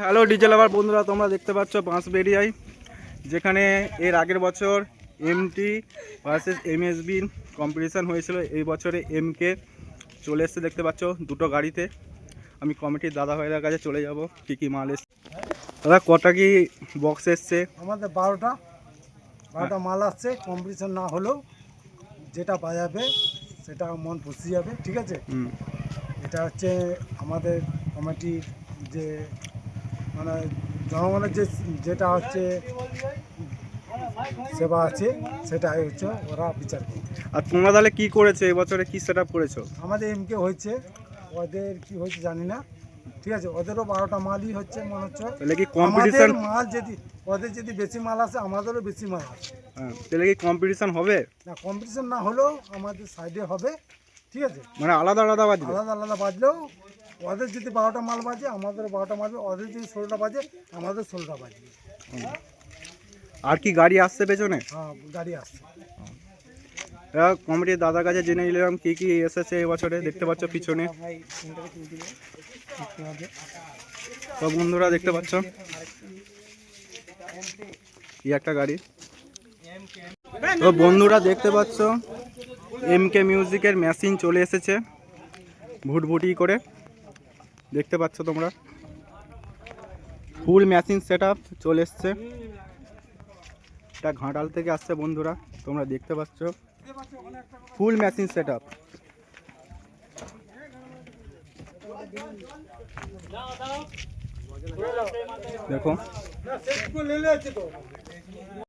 Hello diesel আবার বন্ধুরা তোমরা দেখতে পাচ্ছ বাঁশবেরিয়ায় যেখানে এর আগের বছর এমটি ভার্সেস এমএসবির কম্পিটিশান হয়েছিল। এই বছরে এমকে চলে এসছে দেখতে পাচ্ছ দুটো গাড়িতে। আমি কমিটির দাদা ভাইদের কাছে চলে যাব কী কী মাল এসছে। দাদা কটা কি বক্স এসছে? আমাদের বারোটা বারোটা মাল আসছে কম্পিটিশান না হলেও যেটা বাজাবে সেটা মন পুষে যাবে ঠিক আছে? এটা হচ্ছে আমাদের কমিটির যে মানে জনগণের যে যেটা হচ্ছে সেবা আছে সেটাই হচ্ছে ওরা বিচার করবে। আর তোমরা তাহলে কী করেছ? এবছরে কী সেট আপ করেছ? আমাদের এমকে হয়েছে ওদের কি হয়েছে জানি না। ঠিক আছে ওদেরও বারোটা মালই হচ্ছে মনে হচ্ছে। তাহলে কি কম্পিটিশান মাল যদি ওদের যদি বেশি মাল আসে আমাদেরও বেশি মাল আসে। হ্যাঁ তাহলে কি কম্পিটিশান হবে? না কম্পিটিশন না হলেও আমাদের সাইডে হবে। ঠিক আছে? মানে আলাদা আলাদা বাজবে? আলাদা আলাদা বাজলেও ওদের যদি বারোটা মাল বাজে আমাদের বারোটা মাল ওদের যদি ষোলোটা বাজে আমাদের ষোলোটা বাজে। আর কি গাড়ি আসছে পেছনে? হ্যাঁ গাড়ি আসছে। কমিটির দাদার কাছে জেনে নিলাম কি কি এসেছে এবছরে? দেখতে পাচ্ছ পিছনে। সব বন্ধুরা দেখতে পাচ্ছ। কি একটা গাড়ি। তো বন্ধুরা দেখতে পাচ্ছ এম কে মিউজিকের মেশিন চলে এসেছে ভুটভুটি করে। দেখতে পাচ্ছ তোমরা? ফুল মেশিন সেট আপ চলে এসছে। এটা ঘাটাল থেকে আসছে বন্ধুরা, তোমরা দেখতে পাচ্ছ। ফুল মেশিন সেট আপ দেখো।